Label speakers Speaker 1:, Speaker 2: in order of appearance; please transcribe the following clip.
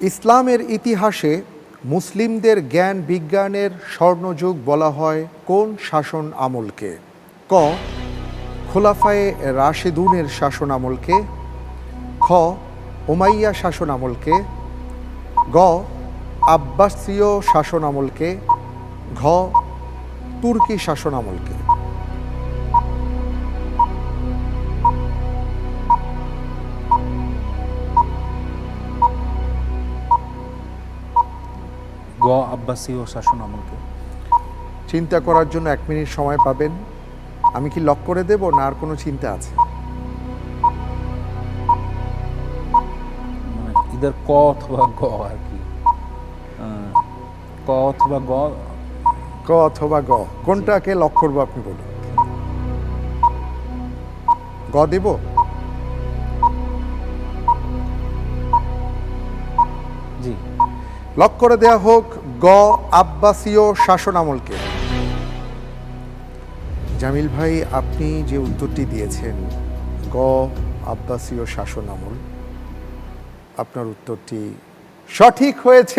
Speaker 1: ইসলামের ইতিহাসে মুসলিমদের জ্ঞান বিজ্ঞানের স্বর্ণযুগ বলা হয় কোন শাসন আমলকে? ক, খোলাফায়ে রাশেদুনের শাসন আমলকে? খ, উমাইয়া শাসন আমলকে? গ, আব্বাসীয় শাসন আমলকে? ঘ, তুর্কি শাসন আমলকে?
Speaker 2: গ আব্বাসীয় শাসন আমলকে।
Speaker 1: চিন্তা করার জন্য এক মিনিট সময় পাবেন। আমি কি লক করে দেব না আর কোনো চিন্তা আছে?
Speaker 2: মানে ইদার ক অথবা গ আর কি। ক অথবা গ?
Speaker 1: ক অথবা গ। কোনটাকে লক করব আপনি বলুন। গ দেব?
Speaker 2: জি।
Speaker 1: লক করে দেয়া হোক গ আব্বাসীয় শাসনামলকে জামিল ভাই, আপনি যে উত্তরটি দিয়েছেন, গ আব্বাসীয় শাসনামল আপনার উত্তরটি সঠিক হয়েছে।